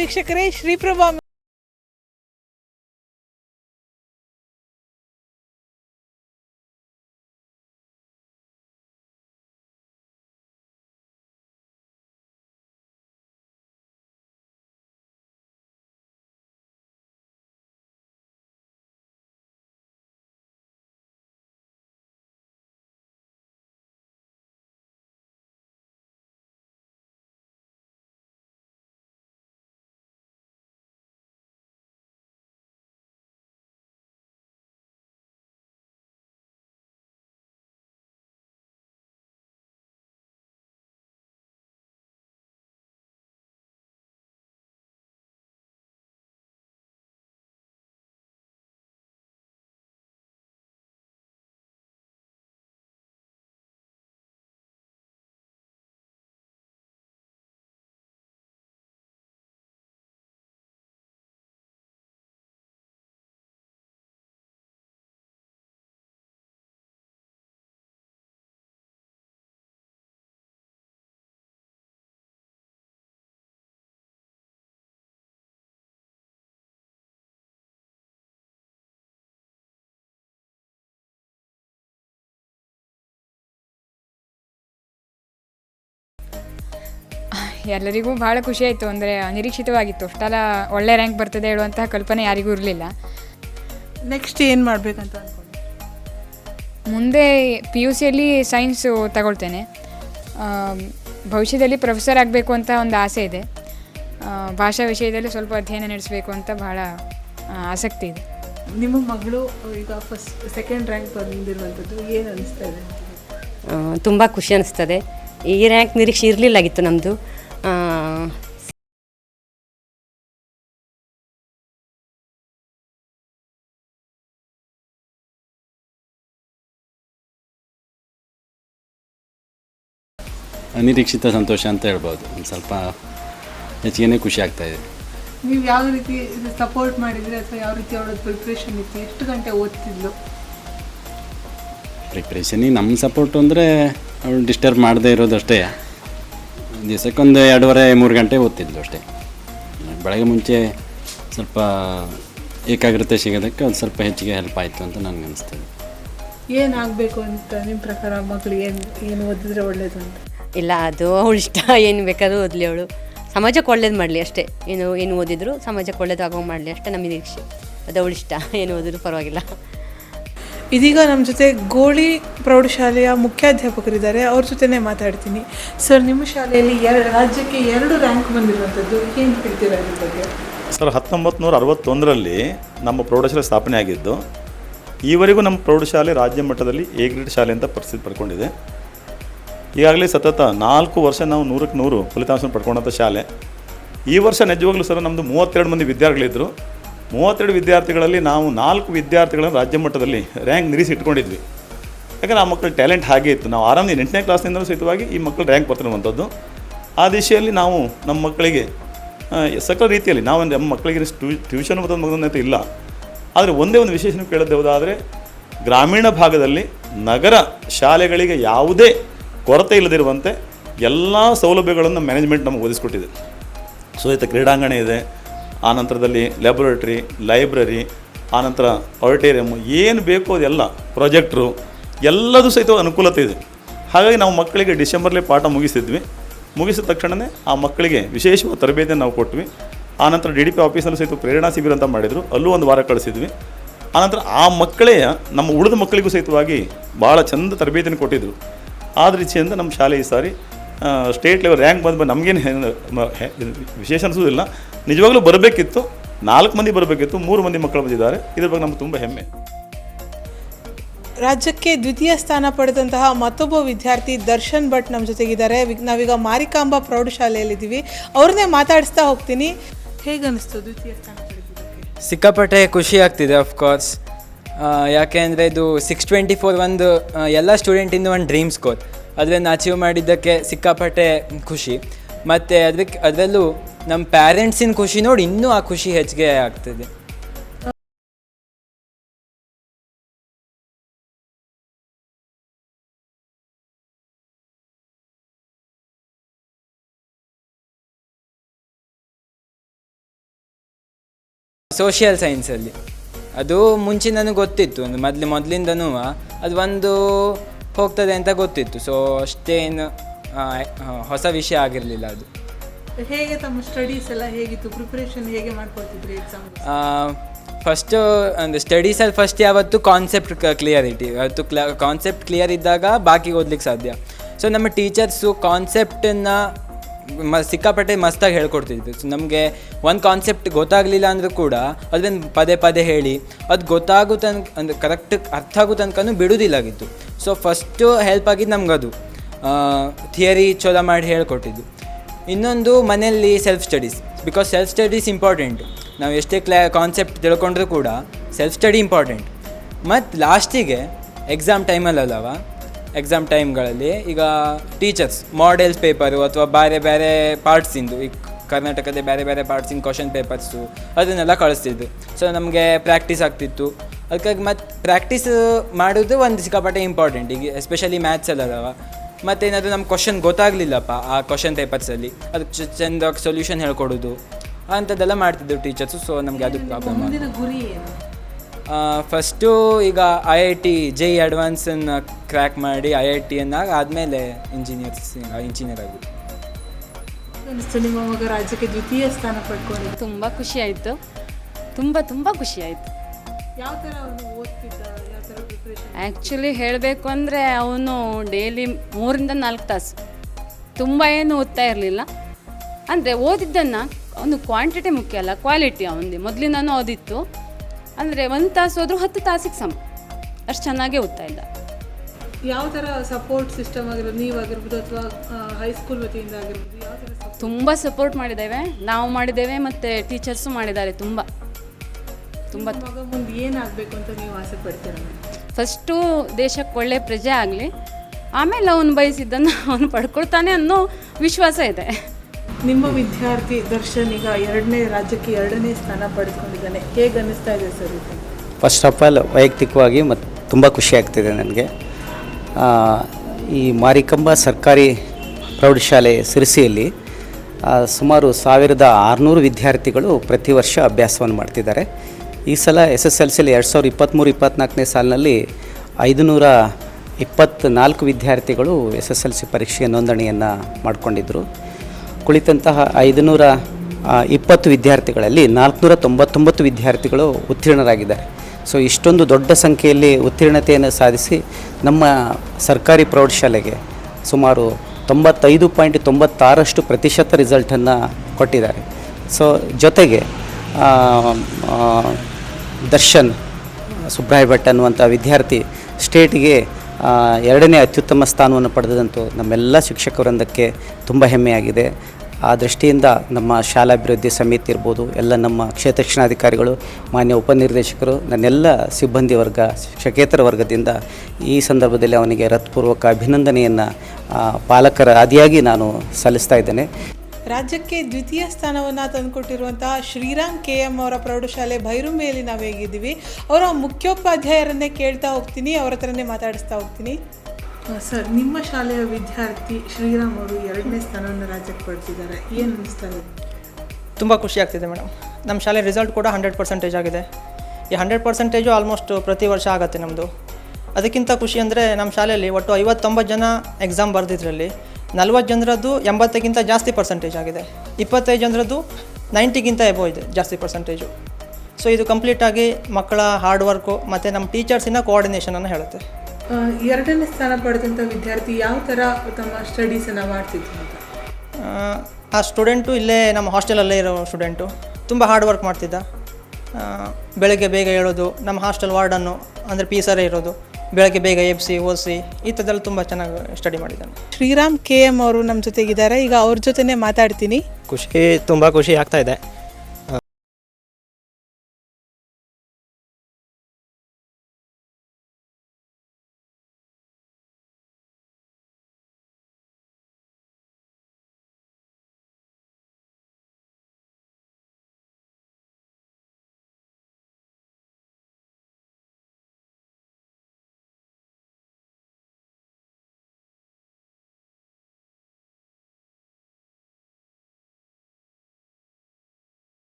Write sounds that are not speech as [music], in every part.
ವೀಕ್ಷಕರೇ ಶ್ರೀಪ್ರಭಾ ಎಲ್ಲರಿಗೂ ಭಾಳ ಖುಷಿ ಆಯಿತು. ಅಂದರೆ ಅನಿರೀಕ್ಷಿತವಾಗಿತ್ತು. ಅಷ್ಟೆಲ್ಲ ಒಳ್ಳೆ ರ್ಯಾಂಕ್ ಬರ್ತದೆ ಹೇಳುವಂತಹ ಕಲ್ಪನೆ ಯಾರಿಗೂ ಇರಲಿಲ್ಲ. ನೆಕ್ಸ್ಟ್ ಏನು ಮಾಡಬೇಕಂತ ಅನ್ಕೊಂಡು ಮುಂದೆ ಪಿ ಯು ಸಿಯಲ್ಲಿ ಸೈನ್ಸು ತಗೊಳ್ತೇನೆ. ಭವಿಷ್ಯದಲ್ಲಿ ಪ್ರೊಫೆಸರ್ ಆಗಬೇಕು ಅಂತ ಒಂದು ಆಸೆ ಇದೆ. ಆ, ಭಾಷಾ ವಿಷಯದಲ್ಲಿ ಸ್ವಲ್ಪ ಅಧ್ಯಯನ ನಡೆಸಬೇಕು ಅಂತ ಭಾಳ ಆಸಕ್ತಿ ಇದೆ. ನಿಮ್ಮ ಮಗಳು ಈಗ ಫಸ್ಟ್ ಸೆಕೆಂಡ್ ರ್ಯಾಂಕ್ ಬಂದಿರುವಂಥದ್ದು ಏನು ಅನಿಸ್ತದೆ ಇದೆ? ತುಂಬ ಖುಷಿ ಅನಿಸ್ತದೆ. ಈ ರ್ಯಾಂಕ್ ನಿರೀಕ್ಷೆ ಇರಲಿಲ್ಲಾಗಿತ್ತು ನಮ್ಮದು ಅನಿರೀಕ್ಷಿತ ಸಂತೋಷ ಅಂತ ಹೇಳ್ಬೋದು ಒಂದು ಸ್ವಲ್ಪ ಹೆಚ್ಚಿಗೆ ಖುಷಿ ಆಗ್ತಾ ಇದೆ ನೀವು ಯಾವ ರೀತಿ ಸಪೋರ್ಟ್ ಮಾಡಿದ್ರಿ ಅಥವಾ ಯಾವ ರೀತಿ ಅವಳ ಪ್ರಿಪ್ರೇಷನ್ ಇತ್ತು ಎಷ್ಟು ಗಂಟೆ ಓದ್ತಿದ್ಲು ಪ್ರಿಪ್ರೇಷನಿಗೆ ನಮ್ಮ ಸಪೋರ್ಟ್ ಅಂದರೆ ಅವಳು ಡಿಸ್ಟರ್ಬ್ ಮಾಡದೇ ಇರೋದಷ್ಟೇ ದಿವಸಕ್ಕೊಂದು ಎರಡೂವರೆ ಮೂರು ಗಂಟೆ ಓದ್ತಿದ್ಲು ಅಷ್ಟೇ ಬೆಳಗ್ಗೆ ಮುಂಚೆ ಸ್ವಲ್ಪ ಏಕಾಗ್ರತೆ ಸಿಗೋದಕ್ಕೆ ಒಂದು ಸ್ವಲ್ಪ ಹೆಚ್ಚಿಗೆ ಹೆಲ್ಪ್ ಆಯಿತು ಅಂತ ನನಗೆ ಅನಿಸ್ತದೆ ಏನಾಗಬೇಕು ಅಂತ ನಿಮ್ಮ ಪ್ರಕಾರ ಮಗಳು ಏನು ಏನು ಓದಿದ್ರೆ ಒಳ್ಳೆಯದು ಅಂತ ಇಲ್ಲ ಅದು ಅವಳು ಇಷ್ಟ. [laughs] ಏನು ಬೇಕಾದರೂ ಓದಲಿ ಅವಳು. ಸಮಾಜಕ್ಕೆ ಒಳ್ಳೇದು ಮಾಡಲಿ ಅಷ್ಟೇ. ಏನು ಏನು ಓದಿದ್ರು ಸಮಾಜಕ್ಕೆ ಒಳ್ಳೇದಾಗೋ ಮಾಡಲಿ ಅಷ್ಟೇ ನಮ್ಮ ನಿರೀಕ್ಷೆ. ಅದು ಅವಳು ಇಷ್ಟ. [laughs] ಏನು ಓದಿದ್ರು ಪರವಾಗಿಲ್ಲ. ಇದೀಗ ನಮ್ಮ ಜೊತೆ ಗೋಳಿ ಪ್ರೌಢಶಾಲೆಯ ಮುಖ್ಯಾಧ್ಯಾಪಕರಿದ್ದಾರೆ. ಅವ್ರ ಜೊತೆನೇ ಮಾತಾಡ್ತೀನಿ. ಸರ್ ನಿಮ್ಮ ಶಾಲೆಯಲ್ಲಿ ಎರಡು ರಾಜ್ಯಕ್ಕೆ ಎರಡು ರ್ಯಾಂಕ್ ಬಂದಿರುವಂಥದ್ದು ಏನು ಹೇಳ್ತೀರಾ ಇದ್ರ ಬಗ್ಗೆ? ಸರ್ ಹತ್ತೊಂಬತ್ತು ನೂರ ಅರವತ್ತೊಂದರಲ್ಲಿ ನಮ್ಮ ಪ್ರೌಢಶಾಲೆ ಸ್ಥಾಪನೆ ಆಗಿದ್ದು ಈವರೆಗೂ ನಮ್ಮ ಪ್ರೌಢಶಾಲೆ ರಾಜ್ಯ ಮಟ್ಟದಲ್ಲಿ ಎ ಗ್ರೇಡ್ ಶಾಲೆ ಅಂತ ಪ್ರಸಿದ್ಧಿ ಪಡ್ಕೊಂಡಿದೆ. ಈಗಾಗಲೇ ಸತತ ನಾಲ್ಕು ವರ್ಷ ನಾವು ನೂರಕ್ಕೆ ನೂರು ಫಲಿತಾಂಶ ಪಡ್ಕೊಂಡಂಥ ಶಾಲೆ. ಈ ವರ್ಷ ನಿಜವಾಗ್ಲೂ ಸರ್ ನಮ್ಮದು ಮೂವತ್ತೆರಡು ಮಂದಿ ವಿದ್ಯಾರ್ಥಿಗಳಿದ್ದರು ಮೂವತ್ತೆರಡು ವಿದ್ಯಾರ್ಥಿಗಳಲ್ಲಿ ನಾವು ನಾಲ್ಕು ವಿದ್ಯಾರ್ಥಿಗಳನ್ನು ರಾಜ್ಯ ಮಟ್ಟದಲ್ಲಿ ರ್ಯಾಂಕ್ ನಿರಿಸಿ ಇಟ್ಕೊಂಡಿದ್ವಿ ಯಾಕಂದರೆ ಆ ಮಕ್ಕಳ ಟ್ಯಾಲೆಂಟ್ ಹಾಗೆ ಇತ್ತು. ನಾವು ಆರಾಮದ ಎಂಟನೇ ಕ್ಲಾಸ್ನಿಂದಲೂ ಸಹಿತವಾಗಿ ಈ ಮಕ್ಕಳು ರ್ಯಾಂಕ್ ಬರ್ತಿರುವಂಥದ್ದು. ಆ ದಿಶೆಯಲ್ಲಿ ನಾವು ನಮ್ಮ ಮಕ್ಕಳಿಗೆ ಸಕಲ ರೀತಿಯಲ್ಲಿ ನಾವು ನಮ್ಮ ಮಕ್ಕಳಿಗೆ ಟ್ಯೂ ಟ್ಯೂಷನ್ ಮತ್ತು ಮಗನಂತ ಇಲ್ಲ. ಆದರೆ ಒಂದೇ ಒಂದು ವಿಶೇಷ ಕೇಳದೆ ಹೋದಾದರೆ ಗ್ರಾಮೀಣ ಭಾಗದಲ್ಲಿ ನಗರ ಶಾಲೆಗಳಿಗೆ ಯಾವುದೇ ಕೊರತೆ ಇಲ್ಲದಿರುವಂತೆ ಎಲ್ಲ ಸೌಲಭ್ಯಗಳನ್ನು ಮ್ಯಾನೇಜ್ಮೆಂಟ್ ನಮಗೆ ಒದಗಿಸ್ಕೊಟ್ಟಿದೆ. ಇತ್ತ ಕ್ರೀಡಾಂಗಣ ಇದೆ, ಆ ನಂತರದಲ್ಲಿ ಲ್ಯಾಬೊರೇಟ್ರಿ ಲೈಬ್ರರಿ ಆನಂತರ ಆಡಿಟೋರಿಯಮ್ ಏನು ಬೇಕೋ ಅದೆಲ್ಲ ಪ್ರಾಜೆಕ್ಟ್ರು ಎಲ್ಲದೂ ಸಹಿತ ಅನುಕೂಲತೆ ಇದೆ. ಹಾಗಾಗಿ ನಾವು ಮಕ್ಕಳಿಗೆ ಡಿಸೆಂಬರ್ಲಿ ಪಾಠ ಮುಗಿಸಿದ್ವಿ. ಮುಗಿಸಿದ ತಕ್ಷಣವೇ ಆ ಮಕ್ಕಳಿಗೆ ವಿಶೇಷವಾದ ತರಬೇತಿಯನ್ನು ನಾವು ಕೊಟ್ವಿ. ಆನಂತರ ಡಿ ಡಿ ಪಿ ಆಫೀಸಲ್ಲೂ ಸಹಿತ ಪ್ರೇರಣಾ ಶಿಬಿರ ಅಂತ ಮಾಡಿದರು. ಅಲ್ಲೂ ಒಂದು ವಾರ ಕಳಿಸಿದ್ವಿ. ಆನಂತರ ಆ ಮಕ್ಕಳೇ ನಮ್ಮ ಉಳಿದ ಮಕ್ಕಳಿಗೂ ಸಹಿತವಾಗಿ ಭಾಳ ಚಂದ ತರಬೇತಿಯನ್ನು ಕೊಟ್ಟಿದ್ದರು ಆದ ರೀತಿಯಿಂದ ನಮ್ಮ ಶಾಲೆ ಈ ಸಾರಿ ಸ್ಟೇಟ್ ಲೆವೆಲ್ ರ್ಯಾಂಕ್ ಬಂದ ನಮಗೇನು ವಿಶೇಷ ಅನಿಸೋದಿಲ್ಲ. ನಿಜವಾಗ್ಲೂ ಬರಬೇಕಿತ್ತು. ನಾಲ್ಕು ಮಂದಿ ಬರಬೇಕಿತ್ತು ಮೂರು ಮಂದಿ ಮಕ್ಕಳು ಬಂದಿದ್ದಾರೆ. ಇದ್ರ ಬಗ್ಗೆ ನಮ್ಗೆ ತುಂಬ ಹೆಮ್ಮೆ. ರಾಜ್ಯಕ್ಕೆ ದ್ವಿತೀಯ ಸ್ಥಾನ ಪಡೆದಂತಹ ಮತ್ತೊಬ್ಬ ವಿದ್ಯಾರ್ಥಿ ದರ್ಶನ್ ಭಟ್ ನಮ್ಮ ಜೊತೆಗಿದ್ದಾರೆ. ನಾವೀಗ ಮಾರಿಕಾಂಬಾ ಪ್ರೌಢಶಾಲೆಯಲ್ಲಿದ್ದೀವಿ. ಅವ್ರನ್ನೇ ಮಾತಾಡಿಸ್ತಾ ಹೋಗ್ತೀನಿ. ಹೇಗನ್ನಿಸ್ತು ದ್ವಿತೀಯ ಸ್ಥಾನ ಸಿಕ್ಕಾಪಟ್ಟೆ ಖುಷಿ ಆಗ್ತಿದೆ ಅಫ್ಕೋರ್ಸ್ ಯಾಕೆ ಅಂದರೆ ಇದು ಸಿಕ್ಸ್ ಟ್ವೆಂಟಿ ಫೋರ್ ಒಂದು ಎಲ್ಲ ಸ್ಟೂಡೆಂಟಿಂದ ಒಂದು ಡ್ರೀಮ್ ಸ್ಕೋರ್ ಅದನ್ನು ಅಚೀವ್ ಮಾಡಿದ್ದಕ್ಕೆ ಸಿಕ್ಕಾಪಟ್ಟೆ ಖುಷಿ. ಮತ್ತು ಅದಕ್ಕೆ ಅದರಲ್ಲೂ ನಮ್ಮ ಪ್ಯಾರೆಂಟ್ಸಿನ ಖುಷಿ ನೋಡಿ ಇನ್ನೂ ಆ ಖುಷಿ ಹೆಚ್ಚಿಗೆ ಆಗ್ತದೆ. ಸೋಷಿಯಲ್ ಸೈನ್ಸಲ್ಲಿ ಅದು ಮುಂಚೆ ನನಗೆ ಗೊತ್ತಿತ್ತು ಒಂದು ಮೊದಲು ಮೊದಲಿಂದನೂ ಅದು ಒಂದು ಹೋಗ್ತದೆ ಅಂತ ಗೊತ್ತಿತ್ತು. ಸೊ ಅಷ್ಟೇನು ಹೊಸ ವಿಷಯ ಆಗಿರಲಿಲ್ಲ ಅದು. ಹೇಗೆ ತಮ್ಮ ಸ್ಟಡೀಸ್ ಎಲ್ಲ ಹೇಗಿತ್ತು? ಪ್ರಿಪ್ರೇಷನ್ ಹೇಗೆ ಮಾಡ್ಕೊಳ್ತಿದ್ರಿ ಎಕ್ಸಾಮ್ ಫಸ್ಟು ಅಂದರೆ ಸ್ಟಡೀಸಲ್ಲಿ ಫಸ್ಟ್ ಯಾವತ್ತು ಕಾನ್ಸೆಪ್ಟ್ ಕ್ಲಿಯರಿಟಿ ಯಾವತ್ತು ಕ್ಲ ಕಾನ್ಸೆಪ್ಟ್ ಕ್ಲಿಯರ್ ಇದ್ದಾಗ ಬಾಕಿ ಓದ್ಲಿಕ್ಕೆ ಸಾಧ್ಯ. ಸೊ ನಮ್ಮ ಟೀಚರ್ಸು ಕಾನ್ಸೆಪ್ಟನ್ನು ಮ, ಸಿಕ್ಕಾಪಟ್ಟೆ ಮಸ್ತಾಗಿ ಹೇಳ್ಕೊಡ್ತಿದ್ದು ನಮಗೆ ಒಂದು ಕಾನ್ಸೆಪ್ಟ್ ಗೊತ್ತಾಗಲಿಲ್ಲ ಅಂದರೂ ಕೂಡ ಅದನ್ನು ಪದೇ ಪದೇ ಹೇಳಿ, ಅದು ಗೊತ್ತಾಗೋ ತನಕ, ಅಂದರೆ ಕರೆಕ್ಟ್ ಅರ್ಥ ಆಗೋ ತನಕನೂ ಬಿಡೋದಿಲ್ಲಾಗಿತ್ತು. ಸೊ ಫಸ್ಟು ಹೆಲ್ಪ್ ಆಗಿದ್ದು ನಮಗದು. ಥಿಯರಿ ಚಲೋ ಮಾಡಿ ಹೇಳ್ಕೊಟ್ಟಿದ್ದು. ಇನ್ನೊಂದು ಮನೆಯಲ್ಲಿ self studies because self studies important ನಾವು ಎಷ್ಟೇ ಕ್ಲಾ ಕಾನ್ಸೆಪ್ಟ್ ತಿಳ್ಕೊಂಡ್ರೂ ಕೂಡ ಸೆಲ್ಫ್ ಸ್ಟಡಿ ಇಂಪಾರ್ಟೆಂಟ್ ಮತ್ತು ಲಾಸ್ಟಿಗೆ ಎಕ್ಸಾಮ್ ಟೈಮಲ್ಲಲ್ಲವ ಎಕ್ಸಾಮ್ ಟೈಮ್ಗಳಲ್ಲಿ ಈಗ ಟೀಚರ್ಸ್ ಮಾಡೆಲ್ಸ್ ಪೇಪರು ಅಥವಾ ಬೇರೆ ಬೇರೆ ಪಾರ್ಟ್ಸಿಂದು ಈಗ ಕರ್ನಾಟಕದ ಬೇರೆ ಬೇರೆ ಪಾರ್ಟ್ಸಿನ ಕ್ವಶನ್ ಪೇಪರ್ಸು ಅದನ್ನೆಲ್ಲ ಕಳಿಸ್ತಿದ್ರು. ಸೊ ನಮಗೆ ಪ್ರಾಕ್ಟೀಸ್ ಆಗ್ತಿತ್ತು. ಅದಕ್ಕಾಗಿ ಮತ್ತು ಪ್ರಾಕ್ಟೀಸ್ ಮಾಡೋದು ಒಂದು ಸಿಕ್ಕಾಪಟ್ಟೆ ಇಂಪಾರ್ಟೆಂಟ್ ಈಗ ಎಸ್ಪೆಷಲಿ ಮ್ಯಾಥ್ಸಲ್ಲದವ ಮತ್ತೇನಾದರೂ ನಮ್ಮ ಕ್ವಶನ್ ಗೊತ್ತಾಗಲಿಲ್ಲಪ್ಪ ಆ ಕ್ವಶನ್ ಪೇಪರ್ಸಲ್ಲಿ ಅದಕ್ಕೆ ಚೆಂದಾಗಿ ಸೊಲ್ಯೂಷನ್ ಹೇಳ್ಕೊಡೋದು. ಅಂಥದ್ದೆಲ್ಲ ಮಾಡ್ತಿದ್ರು ಟೀಚರ್ಸು ಸೊ ನಮಗೆ ಅದು ಪ್ರಾಬ್ಲಮ್ ಏನು? ಫಸ್ಟು ಈಗ I I T J E ಅಡ್ವಾನ್ಸನ್ನು crack ಮಾಡಿ ಐ ಐ ಟಿಯನ್ನಾಗಿ ಆದಮೇಲೆ ಇಂಜಿನಿಯರ್ಸ್ ಇಂಜಿನಿಯರ್ ಆಗಿ. ಅನಿಸ್ತು ನಿಮ್ಮ ಮಗ ರಾಜ್ಯಕ್ಕೆ ದ್ವಿತೀಯ ಸ್ಥಾನ ಪಡ್ಕೊಂಡು ತುಂಬ ಖುಷಿ ಆಯಿತು. ತುಂಬ ತುಂಬ ಖುಷಿ ಆಯಿತು. ಯಾವ ಥರ ಅವನು ಓದ್ತಿದ್ದ? ಯಾವ ಥರ ಪ್ರಿಪ್ರೇಷನ್ ಆ್ಯಕ್ಚುಲಿ ಹೇಳಬೇಕು ಅಂದರೆ ಅವನು ಡೈಲಿ ಮೂರಿಂದ ನಾಲ್ಕು ತಾಸು. ತುಂಬ ಏನು ಓದ್ತಾ ಇರಲಿಲ್ಲ. ಅಂದರೆ ಓದಿದ್ದನ್ನು ಅವನು ಕ್ವಾಂಟಿಟಿ ಮುಖ್ಯ ಅಲ್ಲ ಕ್ವಾಲಿಟಿ ಅವನಿಗೆ ಮೊದಲಿಂದನೂ ಓದಿತ್ತು. ಅಂದರೆ ಒಂದು ತಾಸು ಹೋದರೂ ಹತ್ತು ತಾಸಿಗೆ ಸಮ. ಅಷ್ಟು ಚೆನ್ನಾಗೇ ಓದ್ತಾ ಇಲ್ಲ ಯಾವ ಥರ ಸಪೋರ್ಟ್ ಸಿಸ್ಟಮ್ ಆಗಿರೋದು? ನೀವಾಗಿರ್ಬೋದು ಅಥವಾ ಹೈಸ್ಕೂಲ್ ವತಿಯಿಂದ ಆಗಿರ್ಬೋದು ಯಾವ ಥರ ತುಂಬ ಸಪೋರ್ಟ್ ಮಾಡಿದ್ದೇವೆ. ನಾವು ಮಾಡಿದ್ದೇವೆ ಮತ್ತು ಟೀಚರ್ಸು ಮಾಡಿದ್ದಾರೆ ತುಂಬ. ತುಂಬ ಮಗ ಮುಂದೆ ಏನಾಗಬೇಕು ಅಂತ ನೀವು ಆಸೆ ಪಡ್ತೀರ ಫಸ್ಟು ದೇಶಕ್ಕೆ ಒಳ್ಳೆ ಪ್ರಜೆ ಆಗಲಿ ಆಮೇಲೆ ಅವನು ಬಯಸಿದ್ದನ್ನು [laughs] ಅವನು ಪಡ್ಕೊಳ್ತಾನೆ ಅನ್ನೋ ವಿಶ್ವಾಸ ಇದೆ. ನಿಮ್ಮ ವಿದ್ಯಾರ್ಥಿ ದರ್ಶನ್ ಈಗ ಎರಡನೇ ರಾಜ್ಯಕ್ಕೆ ಎರಡನೇ ಸ್ಥಾನ ಪಡೆದುಕೊಂಡಿದ್ದಾನೆ ಹೇಗೆ ಇದೆ ಸರ್ ಫಸ್ಟ್ ಆಫ್ ಆಲ್ ವೈಯಕ್ತಿಕವಾಗಿ ಮತ್ತು ತುಂಬ ಖುಷಿ ಆಗ್ತಿದೆ ನನಗೆ. ಈ ಮಾರಿಕಂಬ ಸರ್ಕಾರಿ ಪ್ರೌಢಶಾಲೆ ಸಿರಿಸಿಯಲ್ಲಿ ಸುಮಾರು ಸಾವಿರದ ಆರುನೂರು ವಿದ್ಯಾರ್ಥಿಗಳು ಪ್ರತಿ ವರ್ಷ ಅಭ್ಯಾಸವನ್ನು ಮಾಡ್ತಿದ್ದಾರೆ. ಈ ಸಲ ಎಸ್ ಎಸ್ ಎಲ್ ಸಿಲಿ ಎರಡು ಸಾವಿರದ ಇಪ್ಪತ್ತ್ಮೂರು ಇಪ್ಪತ್ತ್ನಾಲ್ಕನೇ ಸಾಲಿನಲ್ಲಿ ಐದುನೂರ ಇಪ್ಪತ್ತ್ನಾಲ್ಕು ವಿದ್ಯಾರ್ಥಿಗಳು ಎಸ್ ಎಸ್ ಎಲ್ ಸಿ ಪರೀಕ್ಷೆಯ ನೋಂದಣಿಯನ್ನು ಮಾಡಿಕೊಂಡಿದ್ದರು ಕುಳಿತಂತಹ ಐದುನೂರ ಇಪ್ಪತ್ತು ವಿದ್ಯಾರ್ಥಿಗಳಲ್ಲಿ ನಾಲ್ಕುನೂರ ತೊಂಬತ್ತೊಂಬತ್ತು ವಿದ್ಯಾರ್ಥಿಗಳು ಉತ್ತೀರ್ಣರಾಗಿದ್ದಾರೆ. ಸೊ, ಇಷ್ಟೊಂದು ದೊಡ್ಡ ಸಂಖ್ಯೆಯಲ್ಲಿ ಉತ್ತೀರ್ಣತೆಯನ್ನು ಸಾಧಿಸಿ ನಮ್ಮ ಸರ್ಕಾರಿ ಪ್ರೌಢಶಾಲೆಗೆ ಸುಮಾರು ತೊಂಬತ್ತೈದು ಪಾಯಿಂಟ್ ತೊಂಬತ್ತಾರಷ್ಟು ಪ್ರತಿಶತ ರಿಸಲ್ಟನ್ನು ಕೊಟ್ಟಿದ್ದಾರೆ. ಸೊ, ಜೊತೆಗೆ ದರ್ಶನ್, ಸುಬ್ರಾಯ ಭಟ್ ಅನ್ನುವಂಥ ವಿದ್ಯಾರ್ಥಿ ಸ್ಟೇಟ್ಗೆ ಎರಡನೇ ಅತ್ಯುತ್ತಮ ಸ್ಥಾನವನ್ನು ಪಡೆದಂತೂ ನಮ್ಮೆಲ್ಲ ಶಿಕ್ಷಕ ವೃಂದಕ್ಕೆ ತುಂಬ ಹೆಮ್ಮೆಯಾಗಿದೆ. ಆ ದೃಷ್ಟಿಯಿಂದ ನಮ್ಮ ಶಾಲಾಭಿವೃದ್ಧಿ ಸಮಿತಿ ಇರ್ಬೋದು, ಎಲ್ಲ ನಮ್ಮ ಕ್ಷೇತ್ರ ಶಿಕ್ಷಣಾಧಿಕಾರಿಗಳು ಮಾನ್ಯ ಉಪನಿರ್ದೇಶಕರು, ನನ್ನೆಲ್ಲ ಸಿಬ್ಬಂದಿ ವರ್ಗ ಶಿಕ್ಷಕೇತರ ವರ್ಗದಿಂದ ಈ ಸಂದರ್ಭದಲ್ಲಿ ಅವನಿಗೆ ಹೃತ್ಪೂರ್ವಕ ಅಭಿನಂದನೆಯನ್ನು ಪಾಲಕರ ಆದಿಯಾಗಿ ನಾನು ಸಲ್ಲಿಸ್ತಾ ಇದ್ದೇನೆ. ರಾಜ್ಯಕ್ಕೆ ದ್ವಿತೀಯ ಸ್ಥಾನವನ್ನು ತಂದುಕೊಟ್ಟಿರುವಂತಹ ಶ್ರೀರಾಮ್ ಕೆ ಎಂ ಅವರ ಪ್ರೌಢಶಾಲೆ ಭೈರುಂಬೆಯಲ್ಲಿ ನಾವು ಹೇಗಿದ್ದೀವಿ, ಅವರ ಮುಖ್ಯೋಪಾಧ್ಯಾಯರನ್ನೇ ಕೇಳ್ತಾ ಹೋಗ್ತೀನಿ, ಅವರ ಹತ್ರನೇ ಮಾತಾಡಿಸ್ತಾ ಹೋಗ್ತೀನಿ. ಸರ್, ನಿಮ್ಮ ಶಾಲೆಯ ವಿದ್ಯಾರ್ಥಿ ಶ್ರೀರಾಮ್ ಅವರು ಎರಡನೇ ಸ್ಥಾನವನ್ನು ರಾಜ್ಯಕ್ಕೆ ಪಡೆದಿದ್ದಾರೆ. ಏನು ಅನಿಸ್ತಾ ಇದೆ? ತುಂಬ ಖುಷಿ ಆಗ್ತಿದೆ ಮೇಡಮ್. ನಮ್ಮ ಶಾಲೆ ರಿಸಲ್ಟ್ ಕೂಡ ಹಂಡ್ರೆಡ್ ಪರ್ಸೆಂಟೇಜ್ ಆಗಿದೆ. ಈ ಹಂಡ್ರೆಡ್ ಪರ್ಸೆಂಟೇಜು ಆಲ್ಮೋಸ್ಟ್ ಪ್ರತಿ ವರ್ಷ ಆಗುತ್ತೆ ನಮ್ಮದು ಅದಕ್ಕಿಂತ ಖುಷಿ ಅಂದರೆ ನಮ್ಮ ಶಾಲೆಯಲ್ಲಿ ಒಟ್ಟು ಐವತ್ತೊಂಬತ್ತು ಜನ ಎಕ್ಸಾಮ್ ಬರೆದಿದ್ರಲ್ಲಿ ನಲ್ವತ್ತು ಜನರದ್ದು ಎಂಬತ್ತಕ್ಕಿಂತ ಜಾಸ್ತಿ ಪರ್ಸೆಂಟೇಜ್ ಆಗಿದೆ. ಇಪ್ಪತ್ತೈದು ಜನರದ್ದು ನೈಂಟಿಗಿಂತ ಎಬೋ ಇದೆ, ಜಾಸ್ತಿ ಪರ್ಸೆಂಟೇಜು ಸೊ ಇದು ಕಂಪ್ಲೀಟಾಗಿ ಮಕ್ಕಳ ಹಾರ್ಡ್ ವರ್ಕು ಮತ್ತು ನಮ್ಮ ಟೀಚರ್ಸಿನ ಕೋಆರ್ಡಿನೇಷನನ್ನು ಹೇಳುತ್ತೆ. ಎರಡನೇ ಸ್ಥಾನ ಪಡೆದಂಥ ವಿದ್ಯಾರ್ಥಿ ಯಾವ ಥರ ತಮ್ಮ ಸ್ಟಡೀಸನ್ನು ಮಾಡ್ತಿದ್ರು ಅಂತ? ಆ ಸ್ಟೂಡೆಂಟು ಇಲ್ಲೇ ನಮ್ಮ ಹಾಸ್ಟೆಲಲ್ಲೇ ಇರೋ ಸ್ಟೂಡೆಂಟು ತುಂಬ ಹಾರ್ಡ್ ವರ್ಕ್ ಮಾಡ್ತಿದ್ದ. ಆ, ಬೆಳಗ್ಗೆ ಬೇಗ ಹೇಳೋದು ನಮ್ಮ ಹಾಸ್ಟೆಲ್ ವಾರ್ಡನ್ನು ಅಂದರೆ ಪಿ ಸರೇ ಇರೋದು. ಬೆಳಗ್ಗೆ ಬೇಗ ಎಬ್ಸಿ ಓದಿಸಿ ಈ ಥರದಲ್ಲಿ ತುಂಬ ಚೆನ್ನಾಗಿ ಸ್ಟಡಿ ಮಾಡಿದ್ದಾನೆ. ಶ್ರೀರಾಮ್ ಕೆ ಎಂ ಅವರು ನಮ್ಮ ಜೊತೆಗಿದ್ದಾರೆ. ಈಗ ಅವ್ರ ಜೊತೆನೇ ಮಾತಾಡ್ತೀನಿ. ಖುಷಿ ತುಂಬ ಖುಷಿ ಆಗ್ತಾ ಇದೆ.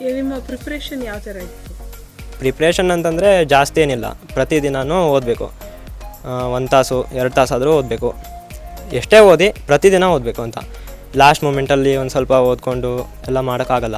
ನಿಮ್ಮ ಪ್ರಿಪ್ರೇಷನ್ ಯಾವ ಥರ ಇತ್ತು? ಪ್ರಿಪ್ರೇಷನ್ ಅಂತಂದರೆ ಜಾಸ್ತಿ ಏನಿಲ್ಲ. ಪ್ರತಿದಿನವೂ ಓದಬೇಕು. ಒಂದು ತಾಸು, ಎರಡು ತಾಸಾದರೂ ಓದಬೇಕು. ಎಷ್ಟೇ ಓದಿ ಪ್ರತಿದಿನ ಓದಬೇಕು ಅಂತ. ಲಾಸ್ಟ್ ಮೂಮೆಂಟಲ್ಲಿ ಒಂದು ಸ್ವಲ್ಪ ಓದ್ಕೊಂಡು ಎಲ್ಲ ಮಾಡೋಕ್ಕಾಗಲ್ಲ.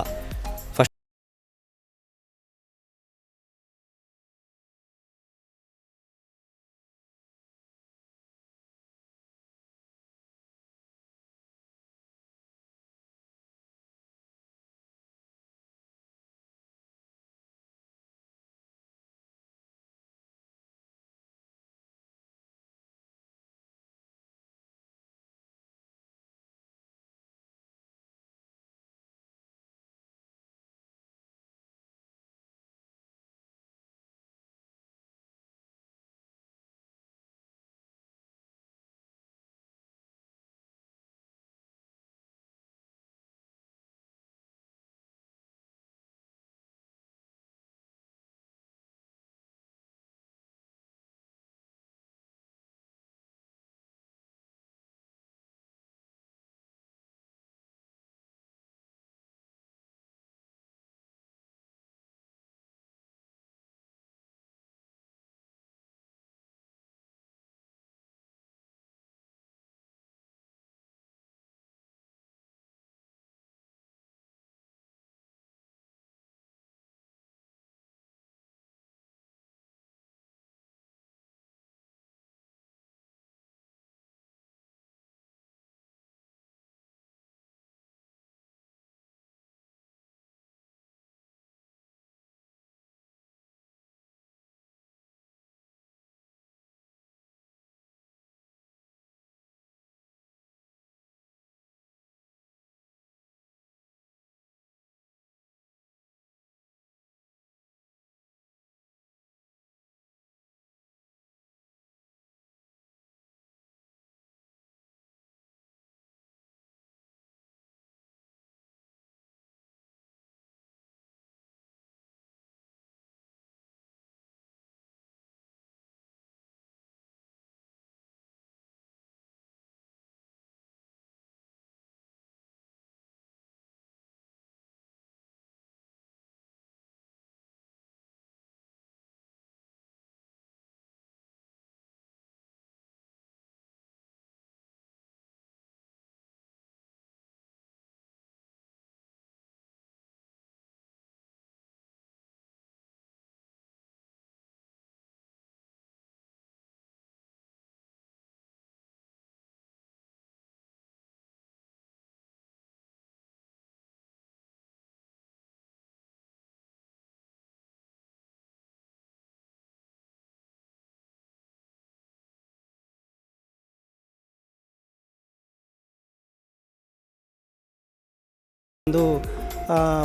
ಒಂದು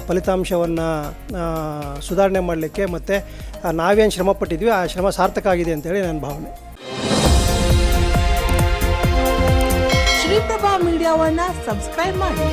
ಫಲಿತಾಂಶವನ್ನು ಸುಧಾರಣೆ ಮಾಡಲಿಕ್ಕೆ ಮತ್ತು ನಾವೇನು ಶ್ರಮ ಪಟ್ಟಿದ್ವಿ ಆ ಶ್ರಮ ಸಾರ್ಥಕ ಆಗಿದೆ ಅಂತೇಳಿ ನನ್ನ ಭಾವನೆ. ಶ್ರೀಪ್ರಭಾ ಮೀಡಿಯಾವನ್ನು ಸಬ್ಸ್ಕ್ರೈಬ್ ಮಾಡಿ.